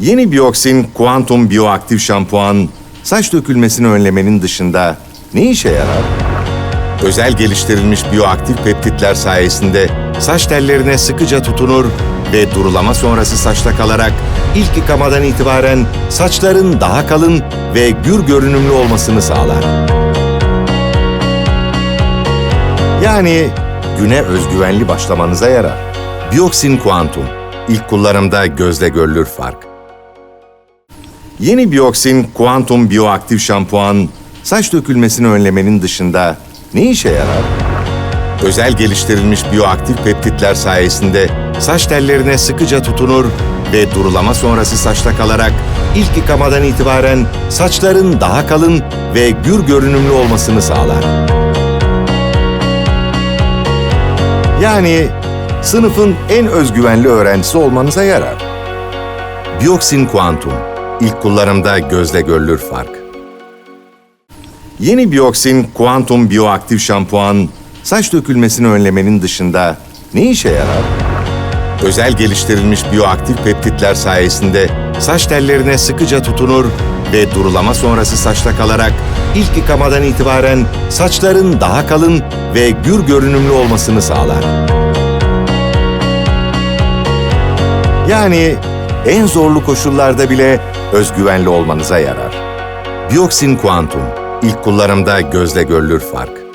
Yeni Bioxin Kuantum Bioaktif Şampuan, saç dökülmesini önlemenin dışında ne işe yarar? Özel geliştirilmiş bioaktif peptitler sayesinde saç tellerine sıkıca tutunur ve durulama sonrası saçta kalarak ilk yıkamadan itibaren saçların daha kalın ve gür görünümlü olmasını sağlar. Yani güne özgüvenli başlamanıza yarar. Bioxin Quantum. İlk kullanımda gözle görülür fark. Yeni Bioxin Quantum Bioaktif Şampuan, saç dökülmesini önlemenin dışında ne işe yarar? Özel geliştirilmiş bioaktif peptitler sayesinde saç tellerine sıkıca tutunur ve durulama sonrası saçta kalarak ilk yıkamadan itibaren saçların daha kalın ve gür görünümlü olmasını sağlar. Yani sınıfın en özgüvenli öğrencisi olmanıza yarar. Bioxin Quantum. İlk kullanımda gözle görülür fark. Yeni Bioxin Quantum Bioaktif Şampuan, saç dökülmesini önlemenin dışında ne işe yarar? Özel geliştirilmiş bioaktif peptitler sayesinde saç tellerine sıkıca tutunur ve durulama sonrası saçta kalarak ilk yıkamadan itibaren saçların daha kalın ve gür görünümlü olmasını sağlar. Yani en zorlu koşullarda bile özgüvenli olmanıza yarar. Bioxin Quantum. İlk kullanımda gözle görülür fark.